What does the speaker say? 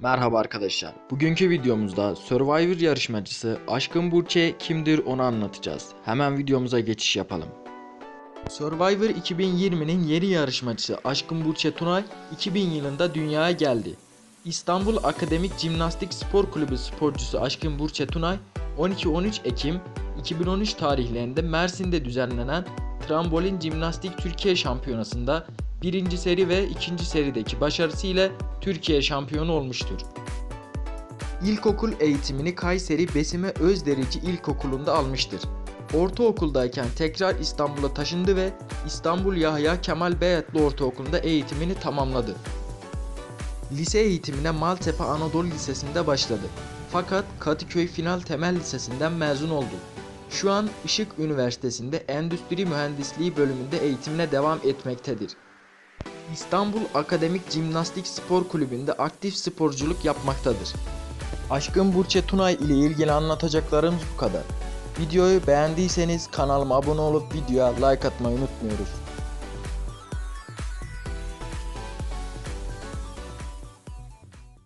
Merhaba arkadaşlar. Bugünkü videomuzda Survivor yarışmacısı Aşkın Burçe kimdir onu anlatacağız. Hemen videomuza geçiş yapalım. Survivor 2020'nin yeni yarışmacısı Aşkın Burçe Tunay 2000 yılında dünyaya geldi. İstanbul Akademik Jimnastik Spor Kulübü sporcusu Aşkın Burçe Tunay 12-13 Ekim 2013 tarihlerinde Mersin'de düzenlenen Trambolin Jimnastik Türkiye Şampiyonası'nda birinci seri ve ikinci serideki başarısıyla Türkiye şampiyonu olmuştur. İlkokul eğitimini Kayseri Besime Özderici İlkokulu'nda almıştır. Ortaokuldayken tekrar İstanbul'a taşındı ve İstanbul Yahya Kemal Beyatlı Ortaokulu'nda eğitimini tamamladı. Lise eğitimine Maltepe Anadolu Lisesi'nde başladı. Fakat Kadıköy Final Temel Lisesi'nden mezun oldu. Şu an Işık Üniversitesi'nde Endüstri Mühendisliği bölümünde eğitimine devam etmektedir. İstanbul Akademik Jimnastik Spor Kulübü'nde aktif sporculuk yapmaktadır. Aşkın Burçe Tunay ile ilgili anlatacaklarımız bu kadar. Videoyu beğendiyseniz kanalıma abone olup videoya like atmayı unutmuyoruz.